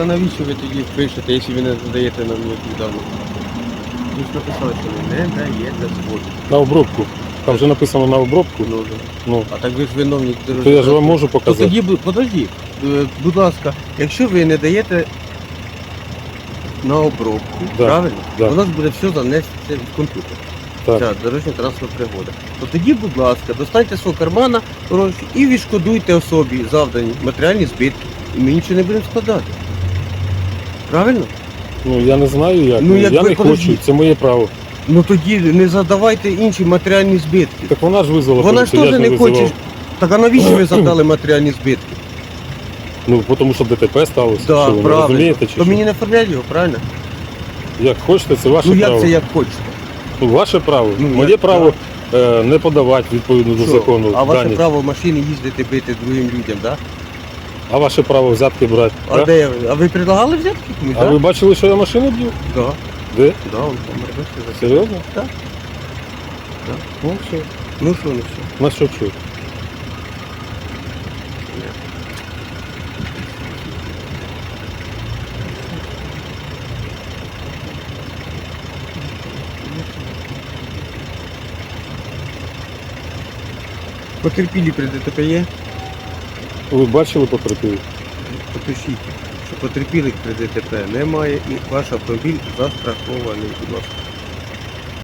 а навіщо ви тоді пишете, якщо ви не даєте нам ніякі дані? Ви ж написали, що ви не даєте згоду. На обробку. Там вже написано на обробку. Ну, да. Ну, А так ви ж виновник то дорожнього. я ж вам можу То показати. тоді, бу- подожди, е, будь ласка, якщо ви не даєте на обробку, Да, правильно? да. У нас буде все занести в комп'ютер. Так. Ця дорожня трансферна пригода. То тоді, будь ласка, достаньте свого кармана гроші і відшкодуйте особі завдані матеріальні збитки. І ми нічого не будемо складати. Правильно? Ну я не знаю як. Ну, як я ви не подождіть. хочу, це моє право. Ну тоді не задавайте інші матеріальні збитки. Так вона ж визвала Вона ж поліцію, теж не визивав. хоче. Так а навіщо ви задали матеріальні збитки? Ну, тому що ДТП сталося. Да, що ви не правильно. розумієте? Чи То що? мені не оформляють його, правильно? Як хочете, це ваше ну право. як це як хочете? Ну, ваше право. Ну, Моє як право е, не подавати відповідно до Що? закону. а ваше дані. право в машині їздити бити другим людям, да? А ваше право взятки брати. А да? де ви? А ви предлагали взятки комусь, А да? ви бачили, що я машину б'ю? Да. Де? Да, он помер, бачите, за. Серйозно? Так. Ну все. Ну що, ну все. На що чути? Потерпілі при ДТП є? Ви бачили потерпілих? Потушіть, що потерпілих при ДТП немає і ваш автомобіль застрахований, будь ласка.